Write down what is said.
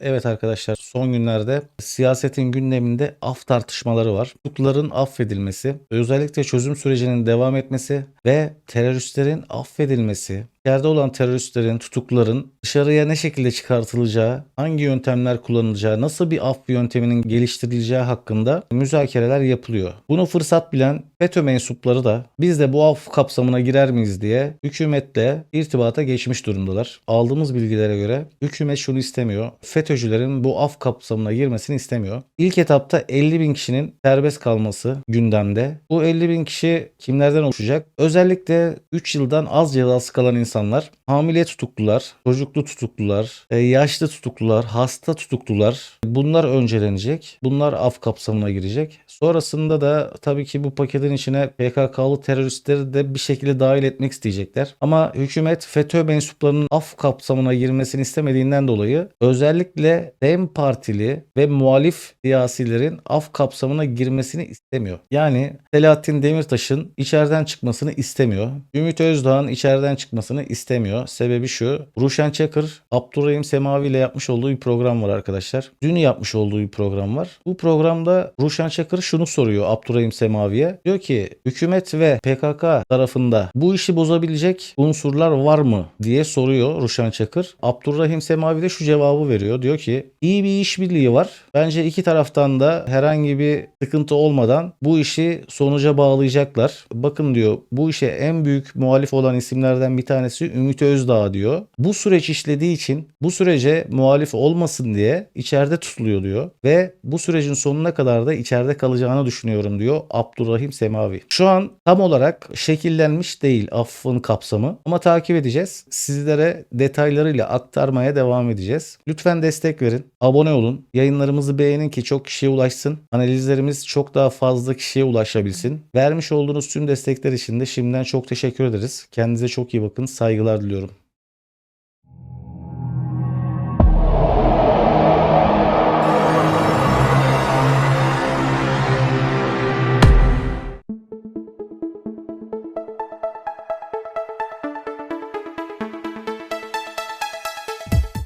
Evet arkadaşlar son günlerde siyasetin gündeminde af tartışmaları var. Tutukluların affedilmesi, özellikle çözüm sürecinin devam etmesi ve teröristlerin affedilmesi, yerde olan teröristlerin, tutukluların dışarıya ne şekilde çıkartılacağı, hangi yöntemler kullanılacağı, nasıl bir af yönteminin geliştirileceği hakkında müzakereler yapılıyor. Bunu fırsat bilen FETÖ mensupları da biz de bu af kapsamına girer miyiz diye hükümetle irtibata geçmiş durumdalar. Aldığımız bilgilere göre hükümet şunu istemiyor. FETÖ'cülerin bu af kapsamına girmesini istemiyor. İlk etapta 50 bin kişinin serbest kalması gündemde. Bu 50 bin kişi kimlerden oluşacak? Özellikle 3 yıldan az cezası kalan insanlar, hamile tutuklular, çocuklu tutuklular, e, yaşlı tutuklular, hasta tutuklular bunlar öncelenecek. Bunlar af kapsamına girecek. Sonrasında da tabii ki bu paketin içine PKK'lı teröristleri de bir şekilde dahil etmek isteyecekler. Ama hükümet FETÖ mensuplarının af kapsamına girmesini istemediğinden dolayı özellikle DEM Partili ve muhalif siyasilerin af kapsamına girmesini istemiyor. Yani Selahattin Demirtaş'ın içeriden çıkmasını istemiyor. Ümit Özdağ'ın içeriden çıkmasını istemiyor. Sebebi şu. Ruşen Çakır, Abdurrahim Semavi ile yapmış olduğu bir program var arkadaşlar. Dün yapmış olduğu bir program var. Bu programda Ruşen Çakır şunu soruyor Abdurrahim Semavi'ye. Diyor ki hükümet ve PKK tarafında bu işi bozabilecek unsurlar var mı diye soruyor Ruşen Çakır. Abdurrahim Semavi de şu cevabı veriyor. Diyor ki iyi bir işbirliği var. Bence iki taraftan da herhangi bir sıkıntı olmadan bu işi sonuca bağlayacaklar. Bakın diyor bu işe en büyük muhalif olan isimlerden bir tanesi Ümit Özdağ diyor. Bu süreç işlediği için bu sürece muhalif olmasın diye içeride tutuluyor diyor. Ve bu sürecin sonuna kadar da içeride kalacağını düşünüyorum diyor Abdurrahim Semavi. Şu an tam olarak şekillenmiş değil affın kapsamı ama takip edeceğiz. Sizlere detaylarıyla aktarmaya devam edeceğiz. Lütfen destek verin. Abone olun. Yayınlarımızı beğenin ki çok kişiye ulaşsın. Analizlerimiz çok daha fazla kişiye ulaşabilsin. Vermiş olduğunuz tüm destekler için de şimdiden çok teşekkür ederiz. Kendinize çok iyi bakın. Saygılar diliyorum.